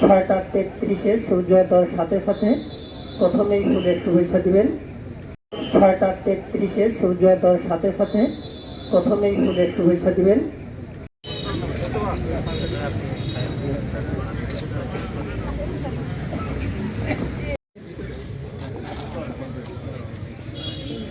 ছয়টা তেত্রিশে সূর্যোদয়ের সাথে সাথে প্রথমেই ফুলের শুভেচ্ছা দিবেন। ছয়টা তেত্রিশে সূর্যোদয়ের সাথে সাথে প্রথমেই ফুলের শুভেচ্ছা দিবেন।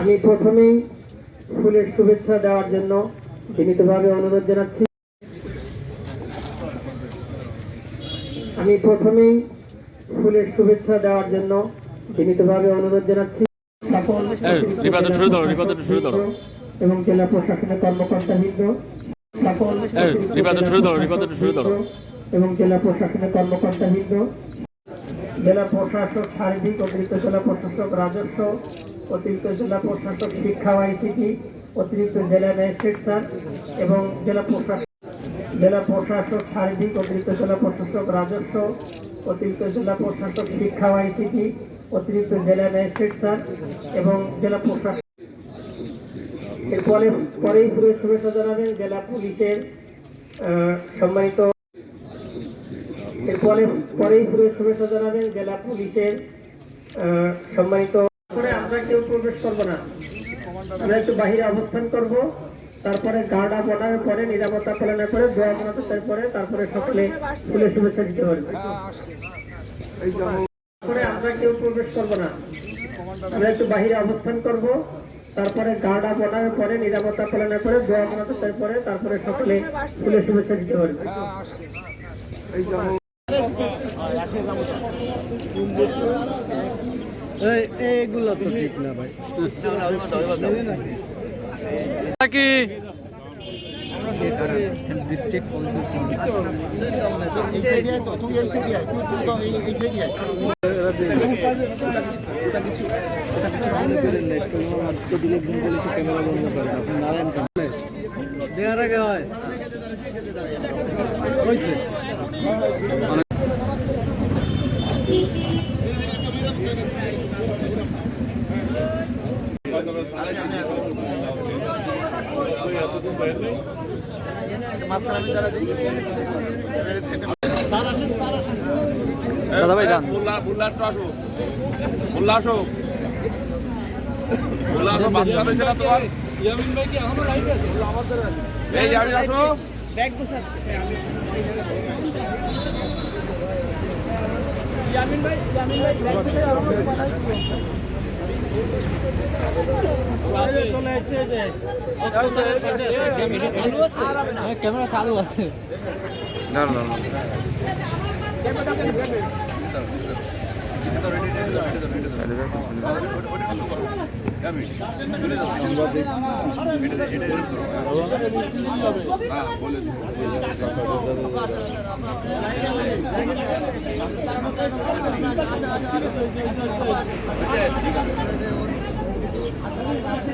আমি প্রথমেই ফুলের শুভেচ্ছা দেওয়ার জন্য বিনীতভাবে অনুরোধ জানাচ্ছি আমি প্রথমেই ফুলের শুভেচ্ছা দেওয়ার জন্য বিনীতভাবে অনুরোধ জানাচ্ছি। এবং জেলা প্রশাসনের কর্মকর্তাবৃন্দ সরে দাঁড়াও। এবং জেলা প্রশাসনের কর্মকর্তা কর্মকর্তাবৃন্দ জেলা প্রশাসক সার্বিক অতিরিক্ত জেলা প্রশাসক রাজস্ব অতিরিক্ত জেলা প্রশাসক শিক্ষা আইসিটি, অতিরিক্ত জেলা ম্যাজিস্ট্রেট স্যার এবং জেলা প্রশাসক জেলা প্রশাসক সার্বিক অতিরিক্ত জেলা প্রশাসক রাজস্ব, অতিরিক্ত জেলা প্রশাসক শিক্ষা আইসিটি, অতিরিক্ত জেলা ম্যাজিস্ট্রেট স্যার এবং জেলা প্রশাসক এরপরে পরেই পুরো শুভেচ্ছা জানাবেন জেলা পুলিশের সম্মানিত এরপরে পরেই পুরো শুভেচ্ছা জানাবেন জেলা পুলিশের সম্মানিত করে আমরা কেউ প্রবেশ করব না। আমরা একটু বাহিরে অবস্থান করব। তারপরে গার্ড আপ অর্ডারের পরে নিরাপত্তা পালনের পরে দোয়া মনাতের পরে তারপরে সকলে ফুলের শুভেচ্ছা দিতে পারবে করে আমরা কেউ প্রবেশ করব না। আমরা একটু বাহিরে অবস্থান করব। তারপরে গার্ড আপ অর্ডারের পরে নিরাপত্তা পালনের পরে দোয়া মনাতের পরে তারপরে সকলে ফুলের শুভেচ্ছা দিতে পারবে এইগুলো তো ঠিক না ভাই। কি? দেওয়ার আগে হয়। হয়েছে দাদা ভাই যান। মোল্লা মোল্লা আসো আসো। মোল্লা আসো। মোল্লা আসো বাচ্চা রয়েছে না তোমার। আমি আসো ক্যামেরা চালু আছে এবার দিয়ে দিলি হয় এ, সবাই ওই নয়টায় হচ্ছে আমাদের র্যালি হবে ওই কমিটিগুলোকে নয়টায়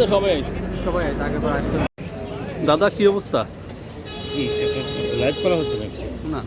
তো সবাই আইছে। সবাই আগে আসতে দাদা কি অবস্থা? লাইভ করা হচ্ছে না।